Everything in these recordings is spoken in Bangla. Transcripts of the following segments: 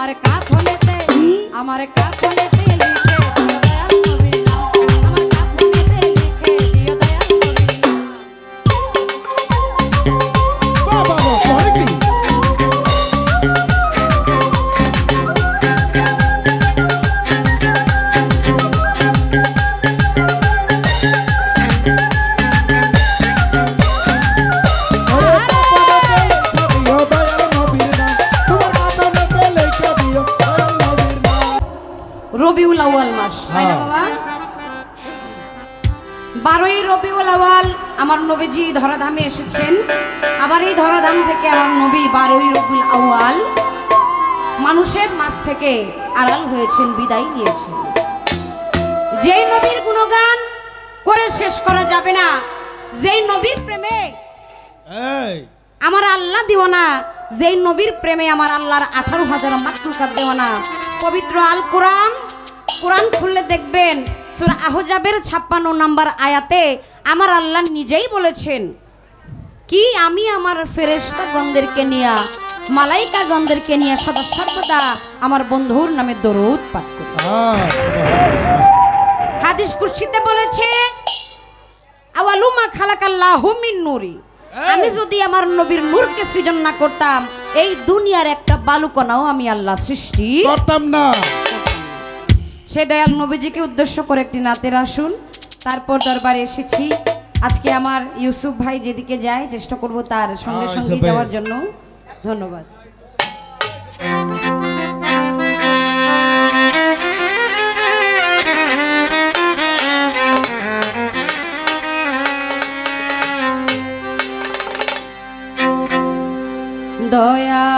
আমার কাফনেতে আমার কাফনেতে নবীজি ধরাধামে এসেছেন। আবার এই ধরাধাম থেকে আমার নবী বারোই রবিউল আউয়াল। মানুষের মাঝ থেকে আড়াল হয়েছেন বিদায় নিয়েছেন। যেই নবীর গুণগান করে শেষ করা যাবে না যেই নবীর প্রেমে আমার আল্লাহ দিওয়ানা যেই নবীর প্রেমে আমার আল্লাহর আঠারো হাজার মাকলুকাত দেওয়ানা পবিত্র আল কোরআন কোরআন খুললে দেখবেন সুরা আহজাবের ছাপ্পান্ন নাম্বার আয়াতে আমার আল্লাহ নিজেই বলেছেন কি আমি আমার ফেরেশতা গন্ধেরকে নিয়ে মালাইকা গন্ধেরকে নিয়ে সদা সর্বদা আমার বন্ধুর নামে দরুদ পাঠ করি। হাদিস কুরসিতে বলেছে আওয়ালুমা খালাকাল্লাহু মিন নূরি। আমি যদি আমার নবীর নূরকে সৃজন না করতাম এই দুনিয়ার একটা বালুকণাও আমি আল্লাহ সৃষ্টি করতাম না। সে দয়াল নবীজিকে উদ্দেশ্য করে একটি নাতের আসুন। তারপর দরবারে এসেছি। আজকে আমার ইউসুফ ভাই যেদিকে যায় চেষ্টা করব তার সঙ্গে সঙ্গে যাওয়ার জন্য। ধন্যবাদ। দয়াল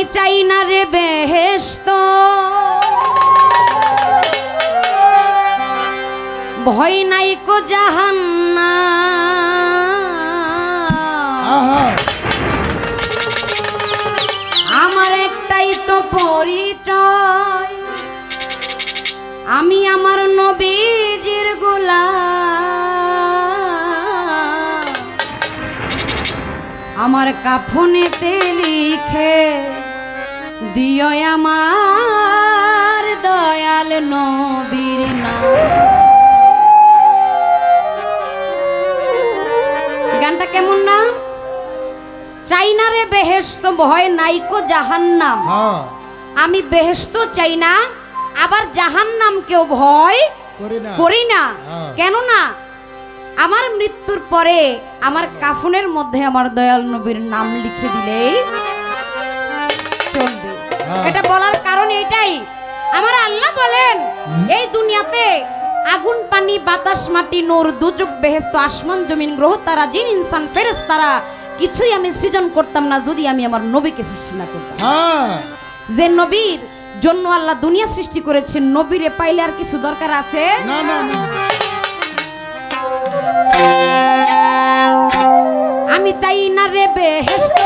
আমি চাই না রে বেহেস্ত ভয় নাই কো জাহান্না আমার একটাই তো পরিচয়। আমি আমার নবীজির গোলা আমার কাফনেতে লিখে দিও আমার দয়াল নবীর নাম। গানটা কেমন না? চাই না রে বেহেস্ত ভয় নাইকো জাহান্নাম। হ্যাঁ। আমি বেহেস্ত চাই না আবার জাহান্নামকেও ভয় করি না। করি না। হ্যাঁ। কেন না? আমার মৃত্যুর পরে আমার কাফনের মধ্যে আমার দয়াল নবীর নাম লিখে দিলেই আল্লাহ বলেন এই দুনিয়াতে আগুন পানি বাতাস মাটি নূর দুযুগ বেহেস্ত আসমান জমিন গ্রহ তারা জিন ইনসান ফেরেস তারা কিছুই আমি সৃজন করতাম না যদি আমি আমার নবীকে সৃষ্টি না করতাম। হ্যাঁ। যে নবীর জন্য আল্লাহ দুনিয়া সৃষ্টি করেছেন নবীরে পাইলে আর কিছু দরকার আছে? না না না। আমি চাই না রে বেহেস্ত